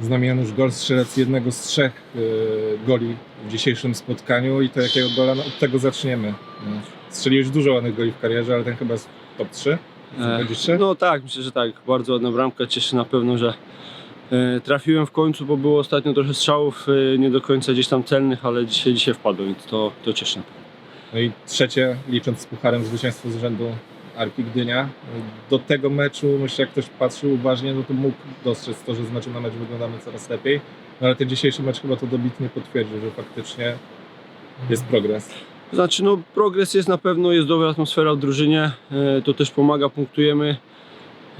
Z nami Janusz Gol, strzelec jednego z trzech e, goli w dzisiejszym spotkaniu i to jakiego gola, no, od tego zaczniemy. No, Strzeliłeś dużo ładnych goli w karierze, ale ten chyba jest top 3. E? No tak, myślę, że tak. Bardzo ładna bramka. Cieszę na pewno, że e, trafiłem w końcu, bo było ostatnio trochę strzałów, e, nie do końca gdzieś tam celnych, ale dzisiaj, dzisiaj wpadłem, więc to, to cieszy. No i trzecie, licząc z pucharem, zwycięstwo z rzędu Arki Gdynia. Do tego meczu, myślę, jak ktoś patrzył uważnie, no to mógł dostrzec to, że z meczu na mecz wyglądamy coraz lepiej. No ale ten dzisiejszy mecz chyba to dobitnie potwierdził, że faktycznie jest progres. Znaczy, no progres jest na pewno, jest dobra atmosfera w drużynie, e, to też pomaga, punktujemy.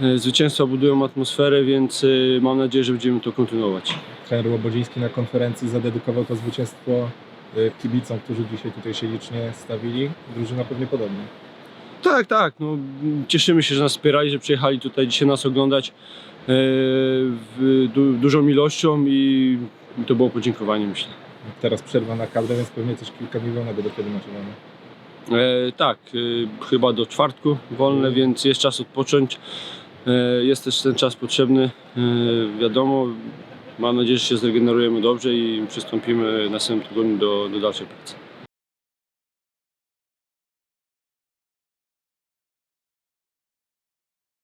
E, Zwycięstwa budują atmosferę, więc e, mam nadzieję, że będziemy to kontynuować. Trener Łobodziński na konferencji zadedykował to zwycięstwo kibicom, którzy dzisiaj tutaj się licznie stawili. Drużyna pewnie podobnie. Tak, tak. No, cieszymy się, że nas wspierali, że przyjechali tutaj dzisiaj nas oglądać e, du, dużą ilością i to było podziękowanie, myślę. Teraz przerwa na kadrę, więc pewnie też kilka milionego do kiedy macie mamy. E, tak, e, chyba do czwartku wolne, więc jest czas odpocząć. E, jest też ten czas potrzebny, e, wiadomo. Mam nadzieję, że się zregenerujemy dobrze i przystąpimy następnym tygodniu do, do dalszej pracy.